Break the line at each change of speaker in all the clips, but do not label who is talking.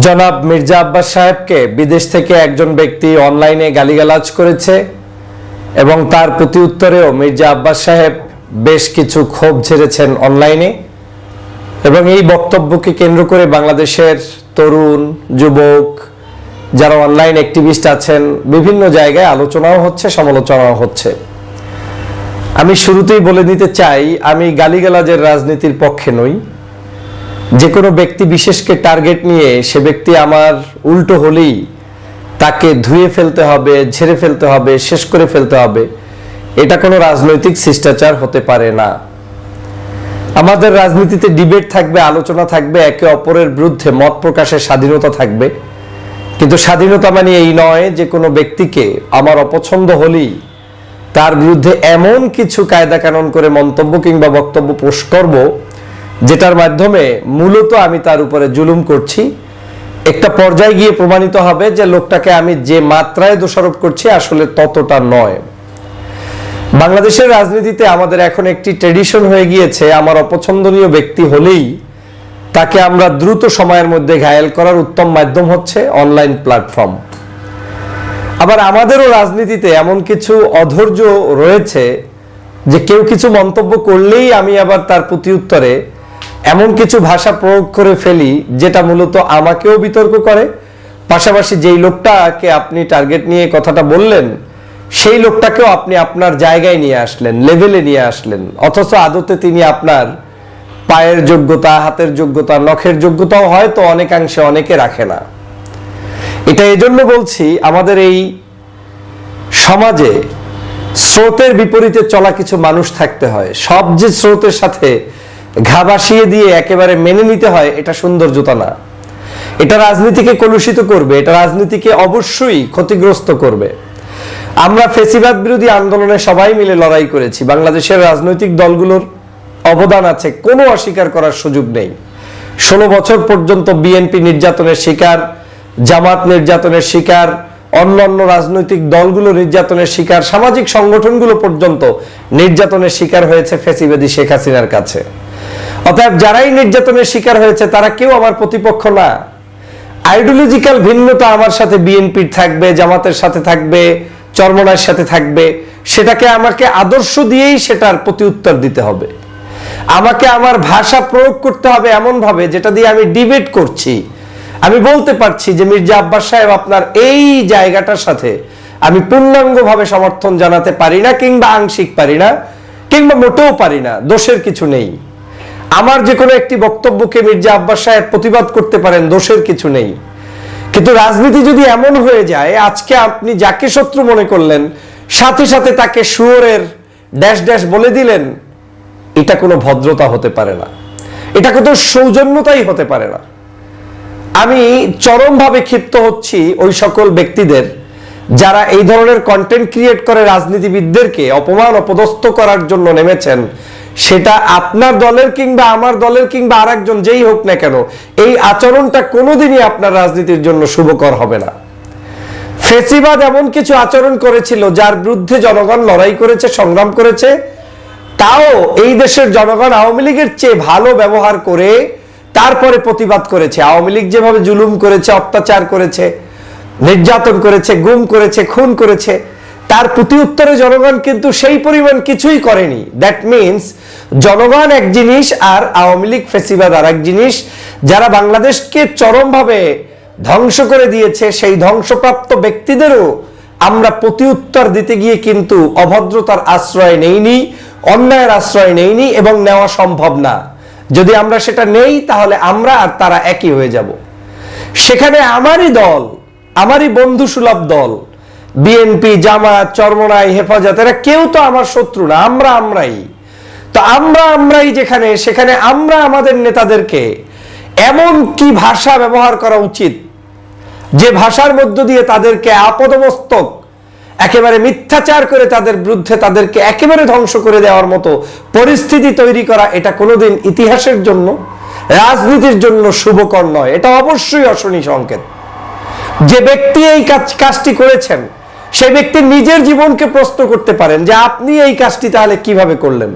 জনাব মির্জা আব্বাস সাহেবকে বিদেশ থেকে একজন ব্যক্তি অনলাইনে গালিগালাজ করেছে এবং তার প্রতি উত্তরেও মির্জা আব্বাস সাহেব বেশ কিছু ক্ষোভ ঝেড়েছেন অনলাইনে এবং এই বক্তব্যকে কেন্দ্র করে বাংলাদেশের তরুণ, যুবক যারা অনলাইন অ্যাক্টিভিস্ট আছেন, বিভিন্ন জায়গায় আলোচনাও হচ্ছে, সমালোচনাও হচ্ছে। আমি শুরুতেই বলে দিতে চাই, আমি গালিগালাজের রাজনীতির পক্ষে নই। যে কোনো ব্যক্তি বিশেষকে টার্গেট নিয়ে সে ব্যক্তি আমার উল্টো হলেই তাকে ধুয়ে ফেলতে হবে, ঝেড়ে ফেলতে হবে, শেষ করে ফেলতে হবে। এটা কোনো রাজনৈতিক শিষ্টাচার হতে পারে না। আমাদের রাজনীতিতে ডিবেট থাকবে, আলোচনা থাকবে, একে অপরের বিরুদ্ধে মত প্রকাশের স্বাধীনতা থাকবে। কিন্তু স্বাধীনতা মানে এই নয় যে কোনো ব্যক্তিকে আমার অপছন্দ হলেই তার বিরুদ্ধে এমন কিছু কায়দা কানুন করে মন্তব্য কিংবা বক্তব্য পোষ করব যেটার মাধ্যমে মূলত আমি তার উপরে জুলুম করছি। একটা পর্যায়ে গিয়ে প্রমাণিত হবে যে লোকটাকে আমি যে মাত্রায় দোষারোপ করছি আসলে ততটা নয়। বাংলাদেশের রাজনীতিতে আমাদের এখন একটি ট্রেডিশন হয়ে গিয়েছে, আমার অপছন্দনীয় ব্যক্তি হলেই তাকে আমরা দ্রুত সময়ের মধ্যে ঘায়েল করার উত্তম মাধ্যম হচ্ছে অনলাইন প্ল্যাটফর্ম। আবার আমাদেরও রাজনীতিতে এমন কিছু অধৈর্য রয়েছে যে কেউ কিছু মন্তব্য করলেই আমি আবার তার প্রতি উত্তরে এমন কিছু ভাষা প্রয়োগ করে ফেলি যেটা মূলত আমাকেও বিতর্ক করে। পাশাপাশি যেই লোকটাকে আপনি টার্গেট নিয়ে কথাটা বললেন, সেই লোকটাকেও আপনি আপনার জায়গায় নিয়ে আসলেন লেভেলে নিয়ে আসলেন। অথচ আদতে তিনি আপনার পায়ের যোগ্যতা, হাতের যোগ্যতা, নখের যোগ্যতাও হয়তো অনেকাংশে অনেকে রাখে না। এটা এজন্য বলছি, আমাদের এই সমাজে স্রোতের বিপরীতে চলা কিছু মানুষ থাকতে হয়। সব যে স্রোতের সাথে ঘা ভাসিয়ে দিয়ে একেবারে মেনে নিতে হয়, এটা সৌন্দর্যতা না। এটা রাজনীতিকে কলুষিত করবে, এটা রাজনীতিকে অবশ্যই ক্ষতিগ্রস্ত করবে। আমরা ফেসিবাদ বিরোধী আন্দোলনে সবাই মিলে লড়াই করেছি। বাংলাদেশের রাজনৈতিক দলগুলোর অবদান আছে, কোনো অস্বীকার করার সুযোগ নেই। ষোলো বছর পর্যন্ত বিএনপি নির্যাতনের শিকার, জামাত নির্যাতনের শিকার, অন্যান্য রাজনৈতিক দলগুলো নির্যাতনের শিকার, সামাজিক সংগঠনগুলো পর্যন্ত নির্যাতনের শিকার হয়েছে ফেসিবাদী শেখ হাসিনার কাছে। অতএব যারাই নির্যাতনের শিকার হয়েছে, তারা কেউ আমার প্রতিপক্ষ না। আইডিওলজিক্যাল ভিন্নতা আমার সাথে বিএনপির থাকবে, জামাতের সাথে থাকবে, চরমনার সাথে থাকবে। সেটাকে আমাকে আদর্শ দিয়েই সেটার প্রতি উত্তর দিতে হবে। আমাকে আমার ভাষা প্রয়োগ করতে হবে এমন ভাবে যেটা দিয়ে আমি ডিবেট করছি। আমি বলতে পারছি যে, মির্জা আব্বাস সাহেব, আপনার এই জায়গাটার সাথে আমি পূর্ণাঙ্গভাবে সমর্থন জানাতে পারি না, কিংবা আংশিক পারি না, কিংবা মোটেও পারি না, দোষের কিছু নেই। আমার যে কোনো একটি বক্তব্যকে মির্জা আব্বাস সাহেব প্রতিবাদ করতে পারেন, দোষের কিছু নেই। কিন্তু রাজনীতি যদি এমন হয়ে যায়, আজকে আপনি যাকে শত্রু মনে করলেন, সাথে সাথে তাকে শুয়োরের ড্যাশ ড্যাশ বলে দিলেন, এটা কোনো ভদ্রতা হতে পারে না। এটা কোনো সৌজন্যতাই হতে পারে না। আমি চরমভাবে ক্ষিপ্ত হচ্ছি ওই সকল ব্যক্তিদের যারা এই ধরনের কন্টেন্ট ক্রিয়েট করে রাজনীতিবিদদেরকে অপমান, অপদস্থ করার জন্য নেমেছেন সেটা আপনার দলের কিংবা আমার দলের কিংবা আরেকজন যেই হোক না কেন, এই আচরণটা কোনোদিনই আপনার রাজনীতির জন্য শুভকর হবে না। ফেসিবাদ এমন কিছু আচরণ করেছিল যার বিরুদ্ধে জনগণ লড়াই করেছে, সংগ্রাম করেছে। তাও এই দেশের জনগণ আওয়ামী লীগের চেয়ে ভালো ব্যবহার করে তারপরে প্রতিবাদ করেছে। আওয়ামী লীগ যেভাবে জুলুম করেছে, অত্যাচার করেছে, নির্যাতন করেছে, গুম করেছে, খুন করেছে তার প্রতি উত্তরে জনগণ কিন্তু সেই পরিমাণ কিছুই করেনি। দ্যাট মিনস জনগণ এক জিনিস আর আওয়ামী লীগ ফেসিবাদ আর এক জিনিস, যারা বাংলাদেশকে চরমভাবে ধ্বংস করে দিয়েছে, সেই ধ্বংসপ্রাপ্ত ব্যক্তিদেরও আমরা প্রতি উত্তর দিতে গিয়ে কিন্তু অভদ্রতার আশ্রয় নেইনি, অন্যায়ের আশ্রয় নেইনি এবং নেওয়া সম্ভব না। যদি আমরা সেটা নেই, তাহলে আমরা আর তারা একই হয়ে যাব। সেখানে আমারই দল, আমারই বন্ধু সুলভ দল বিএনপি জামাত চরমনাই, হেফাজত, এরা কেউ তো আমার শত্রু না, আমরা আমরাই। তো আমরা আমরাই যেখানে, সেখানে আমরা আমাদের নেতাদেরকে এমন কি ভাষা ব্যবহার করা উচিত, যে ভাষার মধ্য দিয়ে তাদেরকে আপদমস্তক, একেবারে মিথ্যাচার করে তাদের বিরুদ্ধে তাদেরকে একেবারে ধ্বংস করে দেওয়ার মতো পরিস্থিতি তৈরি করা এটা কোনোদিন ইতিহাসের জন্য, রাজনীতির জন্য শুভকর নয়। এটা অবশ্যই অশনি সংকেত। যে ব্যক্তি এই কাজ, কাজটি করেছেন সেই ব্যক্তি নিজের জীবনকে প্রশ্ন করতে পারেন যে আপনি এই কাজটি তাহলে কীভাবে করলেন?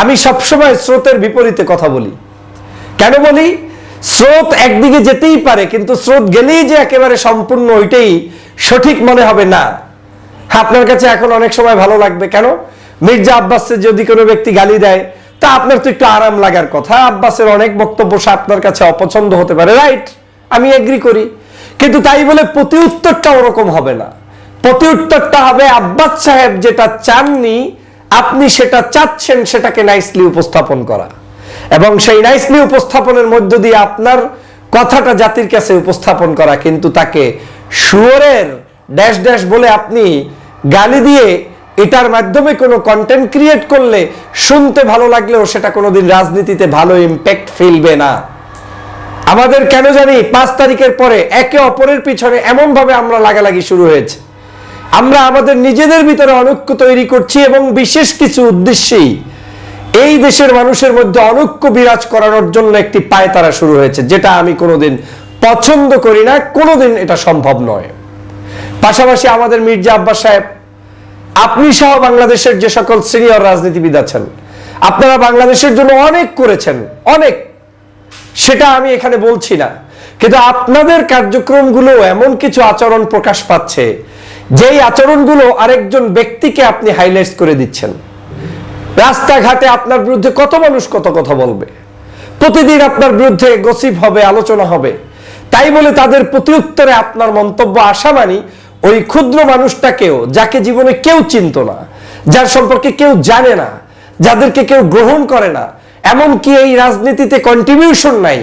আমি সবসময় স্রোতের বিপরীতে কথা বলি। কেন বলি? স্রোত একদিকে যেতেই পারে, কিন্তু স্রোত গেলেই যে একেবারে সম্পূর্ণ ওইটাই সঠিক মনে হবে না। আপনার কাছে এখন অনেক সময় ভালো লাগবে। কেন? মির্জা আব্বাসের যদি কোনো ব্যক্তি গালি দেয়, তা আপনার তো একটু আরাম লাগার কথা। আব্বাসের অনেক বক্তব্য সে আপনার কাছে অপছন্দ হতে পারে। রাইট আমি এগ্রি করি। কিন্তু তাই বলে প্রতি উত্তরটা ওরকম হবে না। প্রতি উত্তরটা হবে আব্বাস সাহেব যেটা চাননি, আপনি সেটা চাচ্ছেন সেটাকে নাইসলি উপস্থাপন করা। এবং সেই নাইসলি উপস্থাপনের মধ্য দিয়ে আপনার কথাটা জাতির কাছে উপস্থাপন করা, কিন্তু তাকে শুয়োরের ড্যাশ ড্যাশ বলে আপনি গালি দিয়ে এটার মাধ্যমে কোনো কন্টেন্ট ক্রিয়েট করলে শুনতে ভালো লাগলেও সেটা কোনোদিন রাজনীতিতে ভালো ইম্প্যাক্ট ফেলবে না। আমাদের কেন জানি পাঁচ তারিখের পরে একে অপরের পিছনে এমন ভাবে আমরা লাগালাগি শুরু হয়েছে। আমরা আমাদের নিজেদের ভিতরে অনৈক্য তৈরি করছি এবং বিশেষ কিছু উদ্দেশ্যেই এই দেশের মানুষের মধ্যে অনৈক্য বিরাজ করানোর জন্য একটি পায়তারা শুরু হয়েছে, যেটা আমি কোনোদিন পছন্দ করি না, কোনোদিন এটা সম্ভব নয়। পাশাপাশি আমাদের মির্জা আব্বাস সাহেব, আপনি সহ বাংলাদেশের যে সকল সিনিয়র রাজনীতিবিদ আছেন, আপনারা বাংলাদেশের জন্য অনেক করেছেন, অনেক। সেটা আমি এখানে বলছি না। কিন্তু আপনাদের কার্যক্রমগুলো এমন কিছু আচরণ প্রকাশ পাচ্ছে যেই আচরণগুলো আরেকজন ব্যক্তিকে আপনি হাইলাইট করে দিচ্ছেন। রাস্তাঘাটে আপনার বিরুদ্ধে কত মানুষ কত কথা বলবে? প্রতিদিন আপনার বিরুদ্ধে গসিপ হবে, আলোচনা হবে। তাই বলে তাদের প্রতি উত্তরে আপনার মন্তব্য আসা মানি, ওই ক্ষুদ্র মানুষটাকেও, যাকে জীবনে কেউ চিনত না, যার সম্পর্কে কেউ জানে না, যাদেরকে কেউ গ্রহণ করে না, এমনকি এই রাজনীতিতে কন্ট্রিবিউশন নাই,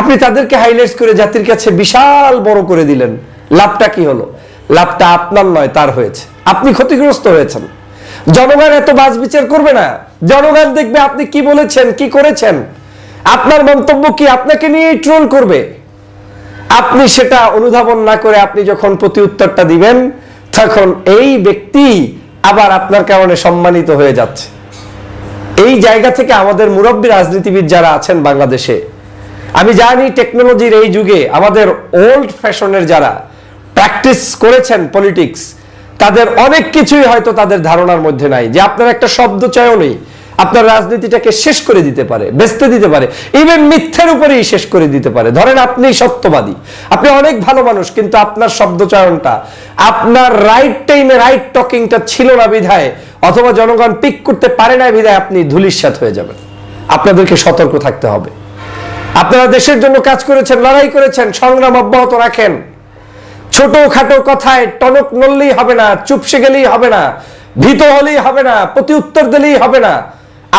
আপনি তাদেরকে হাইলাইট করে জাতির কাছে বিশাল বড় করে দিলেন। লাভটা কি হলো? লাভটা আপনার নয়, তার হয়েছে। আপনি ক্ষতিগ্রস্ত হয়েছেন। জনগণ এত বাজ বিচার করবে না। জনগণ দেখবে আপনি কি বলেছেন, কি করেছেন। আপনার মন্তব্য কি আপনাকে নিয়েই ট্রোল করবে? আপনি সেটা অনুধাবন না করে আপনি যখন প্রতি উত্তরটা দিবেন, তখন এই ব্যক্তি আবার আপনার কারণে সম্মানিত হয়ে যাচ্ছে। এই জায়গা থেকে আমাদের মুরব্বী রাজনীতিবিদ যারা আছেন বাংলাদেশে, আমি জানি টেকনোলজির এই যুগে আমাদের ওল্ড ফ্যাশনের যারা প্র্যাকটিস করেছেন পলিটিক্স, তাদের অনেক কিছুই হয়তো তাদের ধারণার মধ্যে নাই, যে আপনার একটা শব্দ চয়নই আপনার রাজনীতিটাকে শেষ করে দিতে পারে, বেচতে দিতে পারে ইভেন মিথ্যের উপরেই শেষ করে দিতে পারে। ধরেন আপনি সত্যবাদী, আপনি অনেক ভালো মানুষ, কিন্তু আপনার শব্দ চয়নটা, আপনার রাইট টাইমে রাইট টকিংটা ছিল না বিধায়, অথবা জনগণ পিক করতে পারে না বিধায় আপনি ধুলিস্বাত হয়ে যাবেন। আপনাদেরকে সতর্ক থাকতে হবে। আপনারা দেশের জন্য কাজ করেছেন, লড়াই করেছেন, সংগ্রাম অব্যাহত রাখেন। ছোট খাটো কথায় টনক নড়লেই হবে না, চুপসে গেলেই হবে না, ভীত হলেই হবে না প্রতি উত্তর দিলেই হবে না।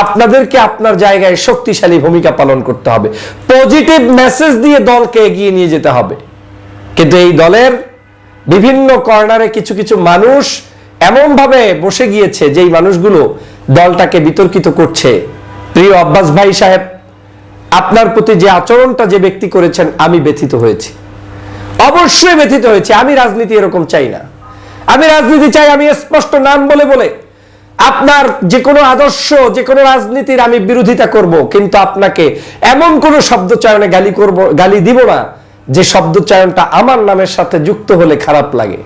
আপনাদেরকে আপনার জায়গায় শক্তিশালী ভূমিকা পালন করতে হবে। পজিটিভ মেসেজ দিয়ে দলকে এগিয়ে নিয়ে যেতে হবে। কিন্তু এই দলের বিভিন্ন কর্নারে কিছু কিছু মানুষ এমন ভাবে বসে গিয়েছে, যেই মানুষগুলো দলটাকে বিতর্কিত করছে। প্রিয় আব্বাস ভাই সাহেব, আপনার প্রতি যে আচরণটা যে ব্যক্তি করেছেন, আমি ব্যথিত হয়েছি। অবশ্যই ব্যথিত হয়েছে। আমি রাজনীতি এরকম চাই না। আমি রাজনীতি চাই, আমি স্পষ্ট নাম বলে বলে। আপনার যে কোনো আদর্শ যে কোনো রাজনীতির আমি বিরোধিতা করব, কিন্তু আপনাকে এমন কোন শব্দ চয়নে গালি করব, গালি দিব না যে শব্দ চয়নটা আমার নামের সাথে যুক্ত হলে খারাপ লাগে।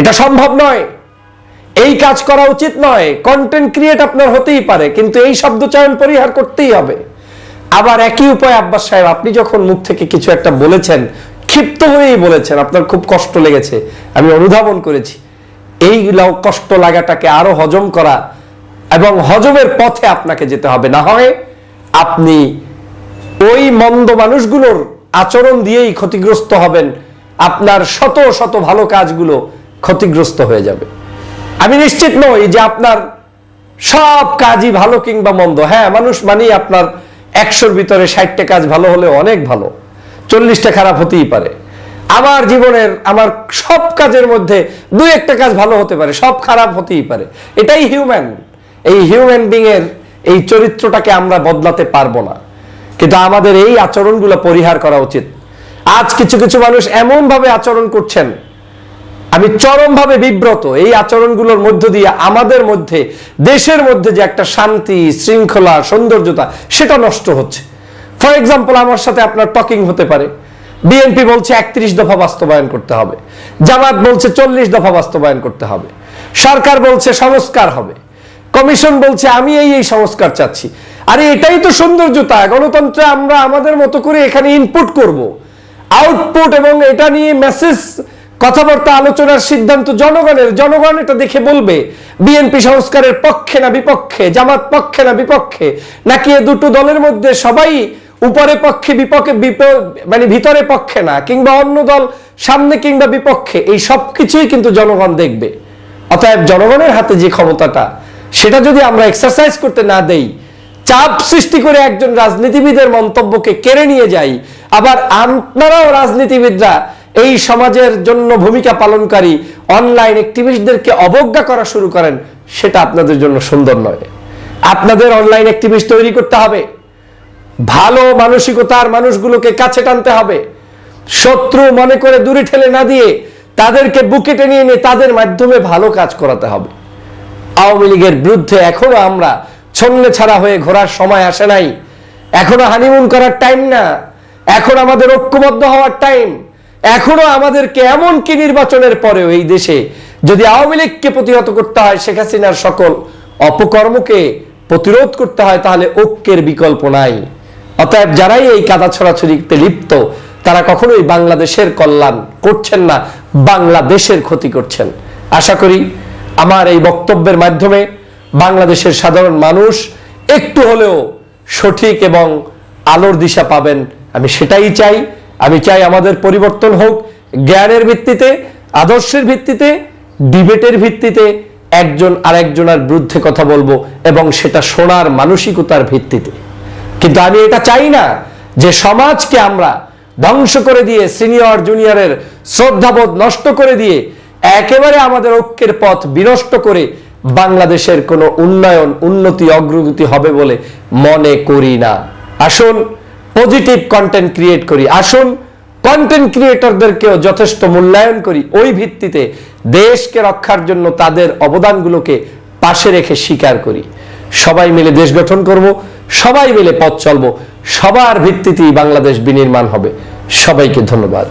এটা সম্ভব নয়। এই কাজ করা উচিত নয়। কন্টেন্ট ক্রিয়েট আপনার হতেই পারে, কিন্তু এই শব্দ চয়ন পরিহার করতেই হবে। আবার একই উপায় আব্বাস সাহেব, আপনি যখন মুখ থেকে কিছু একটা বলেছেন ক্ষিপ্ত হয়েই বলেছেন, আপনার খুব কষ্ট লেগেছে, আমি অনুধাবন করেছি। এই কষ্ট লাগাটাকে আরও হজম করা এবং হজমের পথে আপনাকে যেতে হবে। না হয় আপনি ওই মন্দ মানুষগুলোর আচরণ দিয়েই ক্ষতিগ্রস্ত হবেন, আপনার শত শত ভালো কাজগুলো ক্ষতিগ্রস্ত হয়ে যাবে। আমি নিশ্চিত নই যে আপনার সব কাজই ভালো কিংবা মন্দ। হ্যাঁ মানুষ মানেই আপনার একশোর ভিতরে ষাটটা কাজ ভালো হলে অনেক ভালো। চল্লিশটা খারাপ হতেই পারে। আমার জীবনের, আমার সব কাজের মধ্যে দুই একটা কাজ ভালো হতে পারে, সব খারাপ হতেই পারে। এটাই হিউম্যান এই হিউম্যান বিং এর এই চরিত্রটাকে আমরা বদলাতে পারব না। কিন্তু আমাদের এই আচরণগুলো পরিহার করা উচিত। আজ কিছু কিছু মানুষ এমন ভাবে আচরণ করছেন, আমি চরমভাবে বিব্রত। এই আচরণগুলোর মধ্য দিয়ে আমাদের মধ্যে, দেশের মধ্যে যে একটা শান্তি, শৃঙ্খলা, সৌন্দর্যতা, সেটা নষ্ট হচ্ছে। ফর এক্সাম্পল আমার সাথে আপনার টকিং হতে পারে। বিএনপি বলছে একত্রিশ দফা বাস্তবায়ন করতে হবে। জামাত বলছে চল্লিশ দফা বাস্তবায়ন করতে হবে। সরকার বলছে সংস্কার হবে। কমিশন বলছে আমি এই এই সংস্কার চাচ্ছি। আরে এটাই তো সৌন্দর্যতা। গণতন্ত্রে আমরা আমাদের মতো করে এখানে ইনপুট করব। আউটপুট এবং এটা নিয়ে মেসেজ কথাবার্তা, আলোচনার সিদ্ধান্ত জনগণের, জনগণ এটা দেখে বলবে। বিএনপি সংস্কারের পক্ষে না বিপক্ষে, জামাত পক্ষে না বিপক্ষে, নাকি এ দুটো দলের মধ্যে সবাই উপরে পক্ষে, বিপক্ষে, বিপ- মানে ভিতরে পক্ষে না, কিংবা অন্য দল সামনে কিংবা বিপক্ষে, এই সব কিছুই কিন্তু জনগণ দেখবে। অতএব জনগণের হাতে যে ক্ষমতাটা, সেটা যদি আমরা এক্সারসাইজ করতে না দেই, চাপ সৃষ্টি করে একজন রাজনীতিবিদের মন্তব্যকে কেড়ে নিয়ে যাই, আবার আপনারাও রাজনীতিবিদরা এই সমাজের জন্য ভূমিকা পালনকারী অনলাইন অ্যাক্টিভিস্টদেরকে অবজ্ঞা করা শুরু করেন, সেটা আপনাদের জন্য সুন্দর নয়। আপনাদের অনলাইন অ্যাক্টিভিস্ট তৈরি করতে হবে। ভালো মানসিকতার মানুষগুলোকে কাছে টানতে হবে। শত্রু মনে করে দূরে ঠেলে না দিয়ে তাদেরকে বুকে টেনে এনে তাদের মাধ্যমে ভালো কাজ করাতে হবে। আওয়ামী লীগের বিরুদ্ধে এখনও আমরা ছন্নে ছাড়া হয়ে ঘোরার সময় আসে নাই। এখনও হানিমুন করার টাইম না। এখন আমাদের ঐক্যবদ্ধ হওয়ার টাইম এখনও আমাদেরকে এমনকি নির্বাচনের পরেও এই দেশে যদি আওয়ামী লীগকে প্রতিহত করতে হয়, শেখ হাসিনার সকল অপকর্মকে প্রতিরোধ করতে হয়, তাহলে ঐক্যের বিকল্প নাই। অতএব যারাই এই কাদা ছড়াছড়িতে লিপ্ত, তারা কখনোই বাংলাদেশের কল্যাণ করছেন না, বাংলাদেশের ক্ষতি করছেন। আশা করি আমার এই বক্তব্যের মাধ্যমে বাংলাদেশের সাধারণ মানুষ একটু হলেও সঠিক এবং আলোর দিশা পাবেন। আমি সেটাই চাই। আমি চাই আমাদের পরিবর্তন হোক, জ্ঞানের ভিত্তিতে, আদর্শের ভিত্তিতে, ডিবেটের ভিত্তিতে একজন আরেকজনের বিরুদ্ধে কথা বলব এবং সেটা শোনার মানসিকতার ভিত্তিতে। কিন্তু আমি এটা চাই না যে সমাজকে আমরা ধ্বংস করে দিয়ে, সিনিয়র, জুনিয়রের শ্রদ্ধাবোধ নষ্ট করে দিয়ে একেবারে আমাদের ঐক্যের পথ বিনষ্ট করে বাংলাদেশের কোনো উন্নয়ন, উন্নতি, অগ্রগতি হবে বলে মনে করি না। আসুন পজিটিভ কন্টেন্ট ক্রিয়েট করি। আসুন কন্টেন্ট ক্রিয়েটরদেরকেও যথেষ্ট মূল্যায়ন করি। ওই ভিত্তিতে দেশকে রক্ষার জন্য তাদের অবদানগুলোকে পাশে রেখে স্বীকার করি। সবাই মিলে দেশ গঠন করব। সবাই মিলে পথ চলবো। সবার ভিত্তিতেই বাংলাদেশ বিনির্মাণ হবে। সবাইকে ধন্যবাদ।